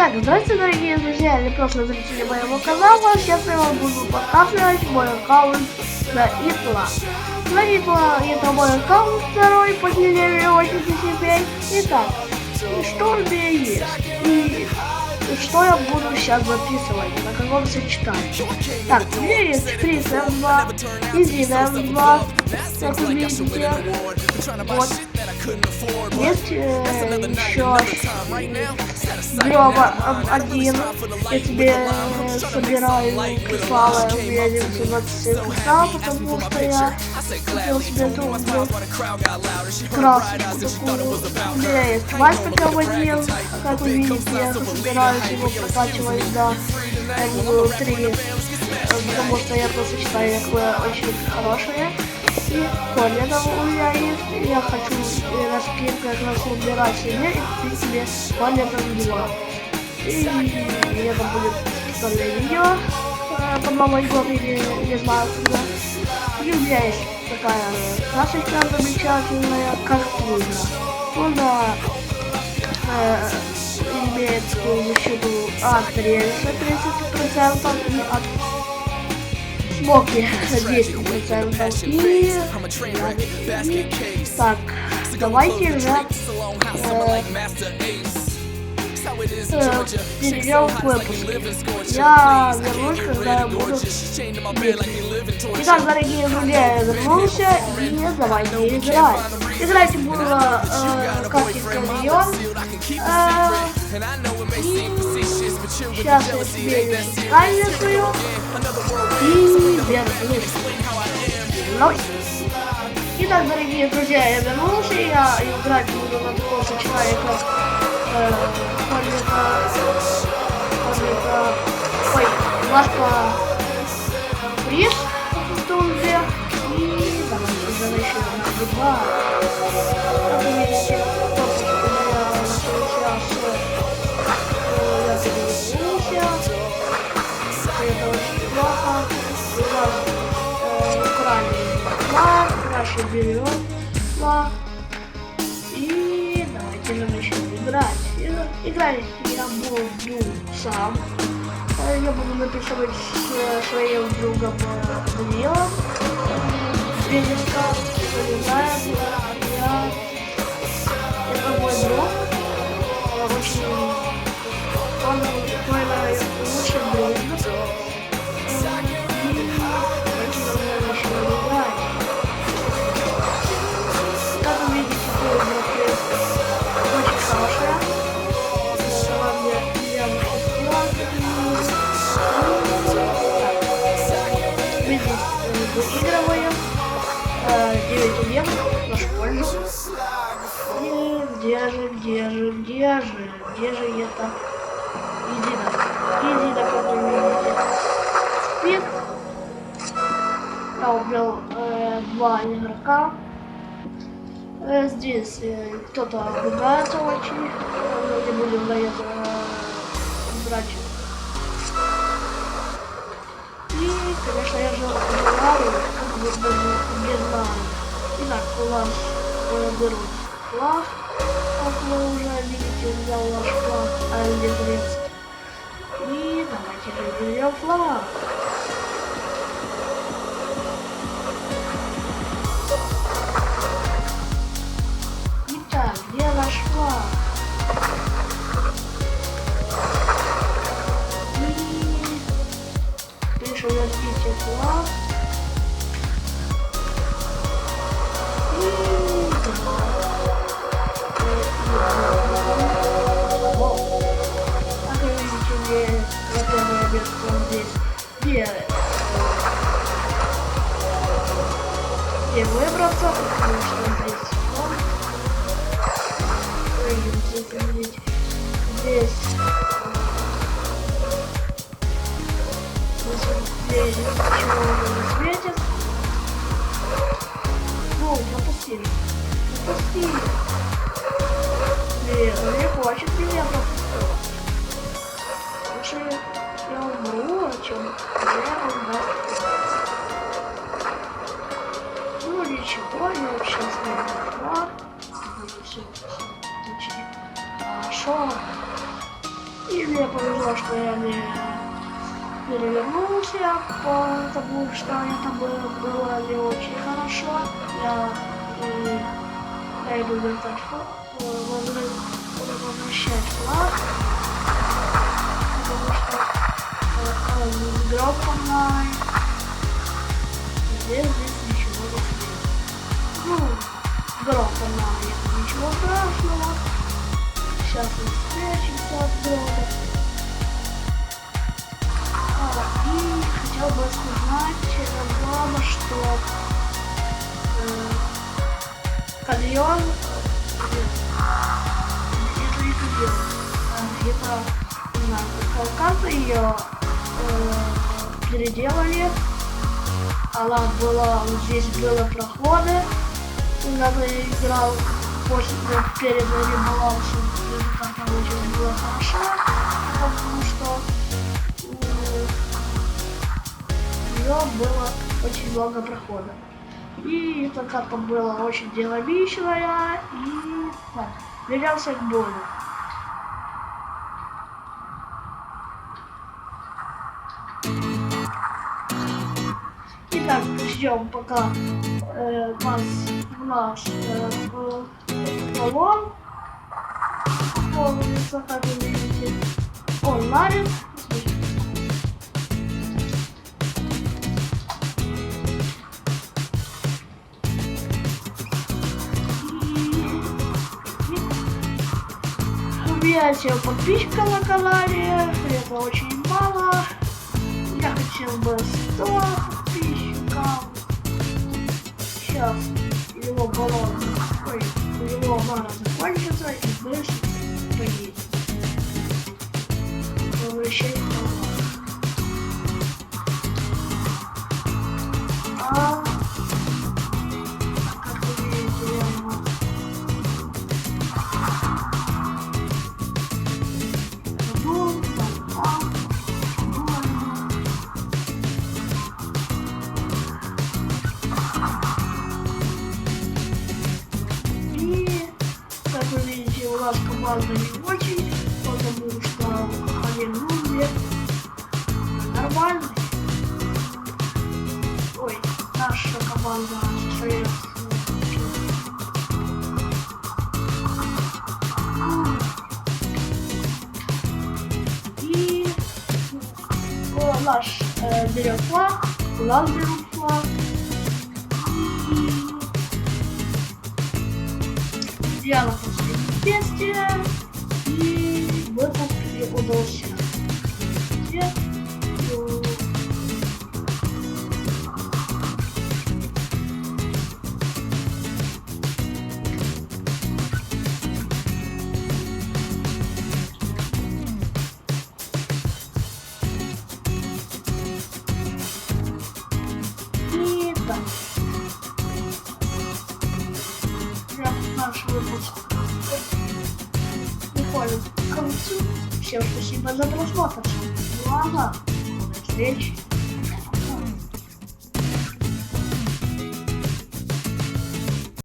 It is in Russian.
Итак, здравствуйте, дорогие друзья, или просто зрители моего канала. Сейчас я вам буду показывать мой аккаунт на Итла. На Итла это мой аккаунт второй по длине 85. Итак, что у меня есть? И что я буду сейчас записывать, на каком сочетании. Так, у меня есть Фриз М2, Изин М2, как вы видите. Вот. Есть э, еще Лева один. Я тебе э, собираю кристаллы, у меня 927 кристаллов, потому что я купил себе другую красочку такую. Меня есть Валька М1, как вы видите, я собираюсь его прокачивать до М3, потому что я просто считаю, какое очень хорошее. И Коля там у меня есть. Я хочу на скин как раз убирать себе и купить себе там 2. И это будет специальное видео э, под Новый год или не знаю когда. И у меня есть такая красочка замечательная, как трудно. Она э, имеет защиту от рельса 30% и от смоки 10%. И, и так, давайте же э, э, перейдем к выпуску. Я вернусь, когда я буду Итак, дорогие друзья, я вернулся и давайте играть. Играть было э, как и стадион. Э, сейчас я себе свою и вернусь. Вновь. Итак, дорогие друзья, я вернулся, я играть буду на таком сочетании, как э, Парлика, ой, Лашка Приз в тумбе, и давайте на два. Наши берем флаг, и давайте же начнем играть. Играть я буду сам. Я буду написывать своим другом Данилом. Феденко, где же, где же, где же, где же это? Иди на, иди на, видите. Спит. Я убил э, два игрока. Э, здесь э, кто-то ругается очень. Мы не будем на это э, и, конечно, я же убираю, как бы даже не знаю. Итак, у нас э, берут флаг, вы уже видите, взял наш флаг L9. И давайте же берем флаг. Итак, где наш флаг? Пишу разбитие флаг. Обед он здесь делает. Где выбраться, потому что здесь он. Ой, здесь, здесь ничего уже не светит. Ну, пропустили. Пропустили. Блин, он не хочет меня пропустить. Лучше я умру, чем я даст. Ну ничего, я не флаг. Все, отлично. Хорошо. И мне повезло, что я не перевернулся, потому что это было, было не очень хорошо. Я, и, я иду вертать фо- онлайн. Здесь, здесь ничего не слышно. Ну, игрок онлайн, это ничего страшного. Сейчас мы встретимся с другом. А, и хотел бы э, вам, что э, Кальон э, это не Кальон, это не знаю, какая карта ее э, переделали. Она была, вот здесь было проходы, когда ты играл после, перед ребалансом, карта очень была хороша, потому что у нее было очень много проходов. И эта карта была очень динамичная и так, к бою. Ждем пока э, нас, наш э, баллон полностью, вы видите, онлайн. Убейте подписчика на канале, это очень мало. Я хотел бы 100 подписчиков. Сейчас его баллон, ой, его мана закончится и быстро поедет. Возвращение баллона. Команда не очень, потому что один умер. Нормальный. Ой, наша команда состоит И наш э, берет флаг, у нас берут флаг. Диана действия. И выпуск не удался. И так. Я наш выпуск концу. Всем спасибо за просмотр. Ну ага, до встречи.